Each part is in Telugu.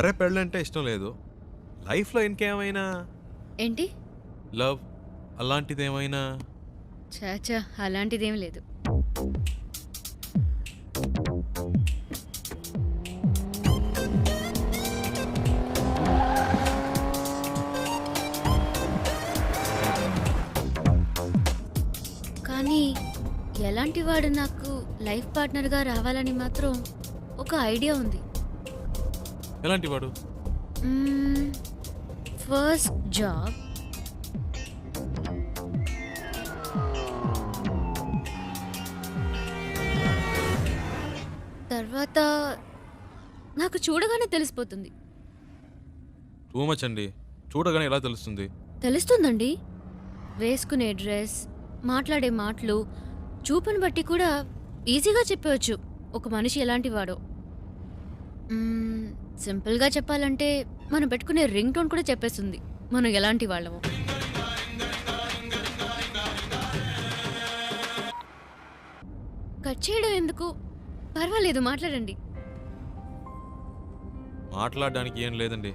సరే పెళ్ళంటే ఇష్టం లేదు. లైఫ్లో ఇంకేమైనా? ఏంటి? లవ్ అలాంటిది ఏమైనా చాచా అలాంటిదేం లేదు. కానీ ఎలాంటి వాడు నాకు లైఫ్ పార్ట్నర్గా రావాలని మాత్రం ఒక ఐడియా ఉంది. ఎలాంటి వాడు ఫస్ట్ జాబ్. తర్వాత నాకు చూడగానే తెలిసిపోతుంది. టూ మచ్ అండి. చూడగానే ఎలా తెలుస్తుంది? తెలుస్తుందండి. వేసుకునే డ్రెస్ మాట్లాడే మాటలు చూపుని బట్టి కూడా ఈజీగా చెప్పవచ్చు. ఒక మనిషి ఎలాంటి వాడో సింపుల్గా చెప్పాలంటే మనం పెట్టుకునే రింగ్ టోన్ కూడా చెప్పేస్తుంది. మనం ఎలాంటి వాళ్ళము. కట్ చేయడం ఎందుకు? పర్వాలేదు మాట్లాడండి. మాట్లాడడానికి ఏం లేదండి.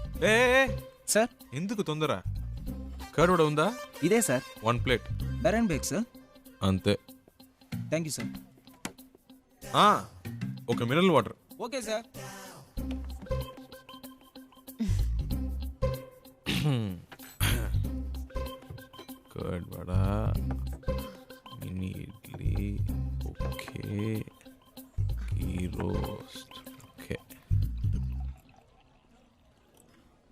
ఏ ఏ, సార్? ఎందుకు తొందర? కర్డ్ ఉందా? ఇదే సార్. One plate. బెరన్ బేక్ సార్. అంతే. Thank you sir. ఆ, ఒక mineral water. Okay sir. Curd vada mini idli okay.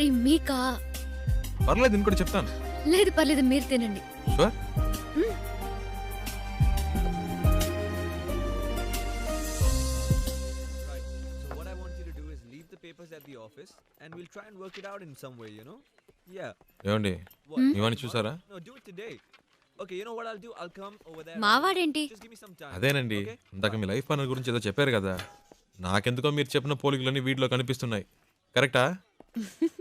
Sorry మీకా? పర్లేదు నేను కూడా చెప్తాను. లేదు పర్లేదు మీరు తినండి. Sure and we'll try and work it out in some way you know? Yeah. ఏండి ఇవని చూసారా? No do it today. Okay you know what i'll do? I'll come అదేనండి. ఇంతక మీ లైఫ్ ప్లానర్ గురించి ఏదో చెప్పారు కదా. నాకెందుకో మీరు చెప్పిన పోలికలన్నీ వీటిలో కనిపిస్తున్నాయి. కరెక్టా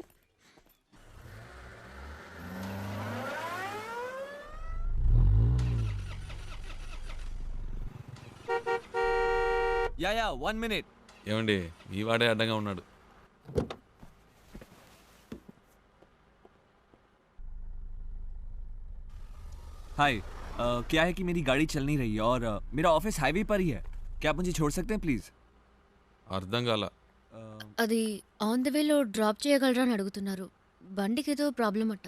Yeah, yeah. One minute. ఏమండి ఈ వాడే అడ్డంగా ఉన్నాడు हाय uh, क्या है कि मेरी गाड़ी चल नहीं रही है और uh, मेरा ऑफिस हाईवे पर ही है क्या आप मुझे छोड़ सकते हैं प्लीज అర్థం కాల అది ఆన్ ద వేలో డ్రాప్ చేయగలరా అని అడుగుతున్నారు బండికి ఏదో ప్రాబ్లం అట్ట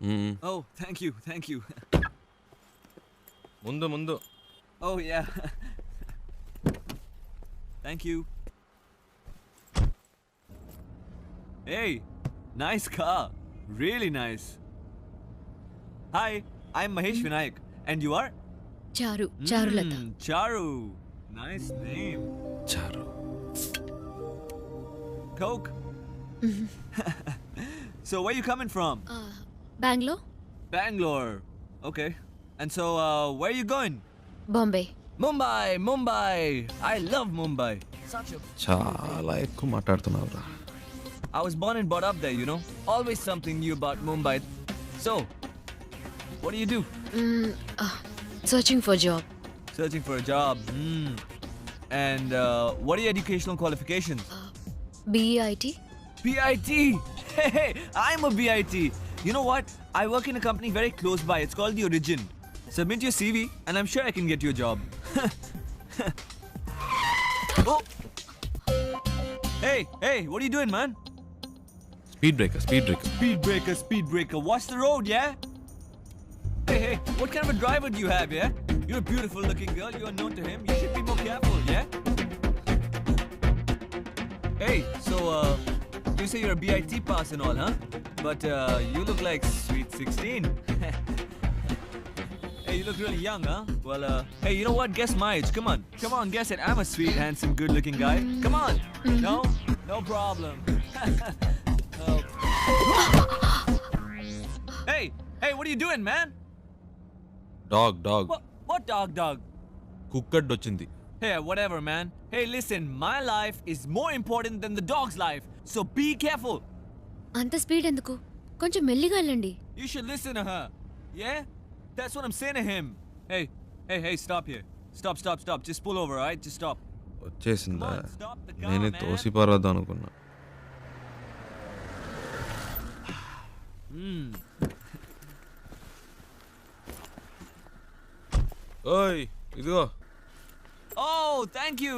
మ్మ్. Oh thank you thank you ముందు ముందు ओह या Thank you. Hey, nice car. Really nice. Hi, I'm Mahesh mm. Vinayak. And you are? Charu. Mm, Charulata. Charu. Nice name. Charu. Coke. Mm-hmm. So where you coming from? Uh, Bangalore. Bangalore. Okay. And so uh, where you going? Bombay. Mumbai, Mumbai. I love Mumbai. Such a చాలా ఎక్కువ మాట్లాడుతున్నావురా I was born and brought up there, you know. Always something new about Mumbai. So, what do you do? Searching for job Searching for a job. Hmm. And uh, what are your educational qualifications? BE IT BIT. Hey, hey, I'm a BIT. You know what? I work in a company very close by. It's called The Origin. Submit your CV, and I'm sure I can get you a job. oh. Hey, hey, what are you doing, man? Speed breaker, speed breaker. Speed breaker, speed breaker. Watch the road, yeah? Hey, hey, what kind of a driver do you have, yeah? You're a beautiful looking girl, you're unknown to him. You should be more careful, yeah? Hey, so, uh, you say you're a BIT pass and all, huh? But, uh, you look like sweet 16. hey, you look really young, huh? Well, uh, hey, you know what? Guess my age. Come on. Come on, guess it. I'm a sweet, handsome, good looking guy. Come on. No? No problem. Oh. Hey, hey, what are you doing, man? Dog dog What, what dog, dog? Cooked వచ్చింది Hey, whatever, man. Hey, listen, my life is more important than the dog's life, so be careful. అంత స్పీడ్ ఎందుకు కొంచెం మెల్లిగా వెళ్ళండి You should listen to her. Yeah? That's what I'm saying to him. Hey, hey, hey, stop here. Stop, stop, stop. Just pull over, alright? Just stop. వచ్చేసిందా నేనే. తోసి పారద్దాం అనుకున్నా Hmm. ఓయ్ ఇదిగో Oh, thank you.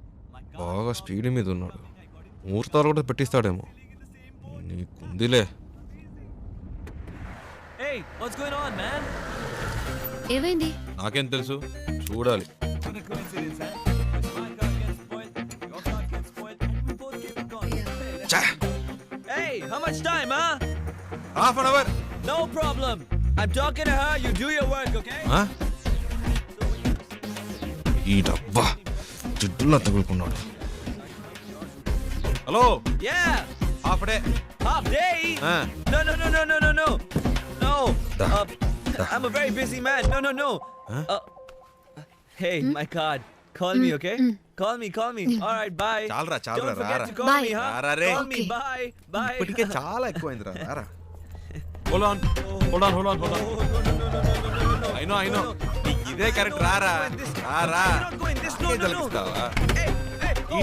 బాగా స్పీడ్ మీద ఉన్నాడు. ముహూర్తాలు కూడా పెట్టిస్తాడేమో. నీకుందిలే. ఏమైంది? నాకేం తెలుసు? చూడాలి. ఈ డబ్బా. జిడ్డులా తగులుకున్నాడు hello Yeah. Half day Half day? Ah. No, no, no, no, no, no, no. No. Da. Uh, Da. I'm a very busy man. No, no, no. Huh? Uh, hey, my card. Call me, okay? Call me, call me. All right, bye. చాలరా, చాలరా, Don't forget రారా. to call Bye. me, huh? రారా రే. Call me, Okay. bye, bye. ఇప్పటికే చాలా ఎక్కువైంది రా hold on hold on hold on hold Oh, no, no, no, no, no, no, no, no. అయినో అయినో No, no. ఇదే కరెక్ట్ రారా రారా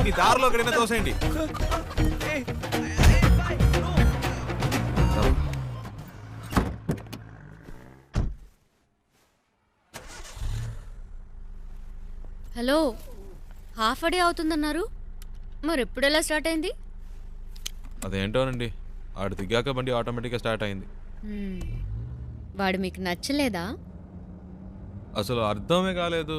ఈ దారిలో ఎక్కడైనా తోసేయండి. హలో హాఫ్ డే అవుతుందన్నారు. మరి ఎప్పుడు ఎలా స్టార్ట్ అయింది? అదేంటోనండి ఆడు దిగాక బండి ఆటోమేటిక్గా స్టార్ట్ అయింది. వాడు మీకు నచ్చలేదా? అసలు అర్థమే కాలేదు.